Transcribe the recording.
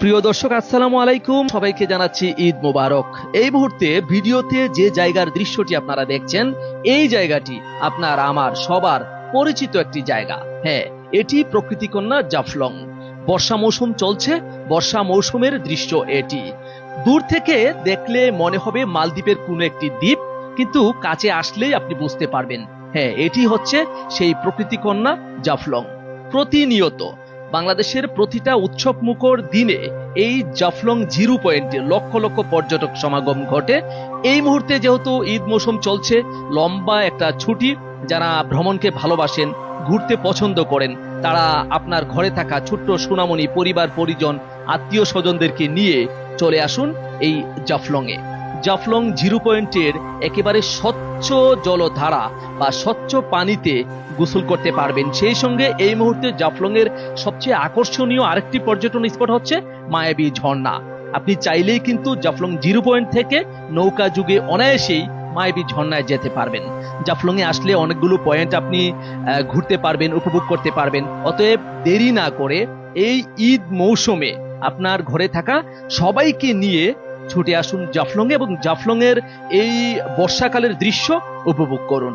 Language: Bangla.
প্রিয় দর্শক, আসসালামু আলাইকুম। সবাইকে জানাচ্ছি ঈদ মোবারক। এই মুহূর্তে ভিডিওতে যে জায়গার দৃশ্যটি আপনারা দেখছেন, এই জায়গাটি আপনার, আমার, সবার পরিচিত একটি জায়গা। হ্যাঁ এটি প্রকৃতি কন্যা জাফলং। বর্ষা মৌসুম চলছে, বর্ষা মৌসুমের দৃশ্য এটি। দূর থেকে দেখলে মনে হবে মালদ্বীপের কোনো একটি দ্বীপ, কিন্তু কাছে আসলেই আপনি বুঝতে পারবেন। হ্যাঁ এটি হচ্ছে সেই প্রকৃতি কন্যা জাফলং। প্রতিনিয়ত বাংলাদেশের প্রতিটা উৎসব মুখর দিনে এই জাফলং জিরো পয়েন্টে লক্ষ লক্ষ পর্যটক সমাগম ঘটে। এই মুহূর্তে যেহেতু ঈদ মৌসুম চলছে, লম্বা একটা ছুটি, যারা ভ্রমণকে ভালোবাসেন, ঘুরতে পছন্দ করেন, তারা আপনার ঘরে থাকা ছোট্ট সুনামণি পরিবার, পরিজন আত্মীয় স্বজনদেরকে নিয়ে চলে আসুন এই জাফলং এ জাফলং জিরো পয়েন্টের একেবারে স্বচ্ছ জলধারা বা স্বচ্ছ পানিতে গোসল করতে পারবেন। সেই সঙ্গে এই মুহূর্তে জাফলং এর সবচেয়ে আকর্ষণীয় আরেকটি পর্যটন স্পট হচ্ছে মায়াবী ঝর্ণা। আপনি চাইলেই কিন্তু জাফলং জিরো পয়েন্ট থেকে নৌকা যুগে অনায়াসেই মায়াবী ঝর্ণায় যেতে পারবেন। জাফলং এ আসলে অনেকগুলো পয়েন্ট আপনি ঘুরতে পারবেন, উপভোগ করতে পারবেন। অতএব দেরি না করে এই ঈদ মৌসুমে আপনার ঘরে থাকা সবাইকে নিয়ে ছুটে আসুন জাফলং এবং জাফলং এর এই বর্ষাকালের দৃশ্য উপভোগ করুন।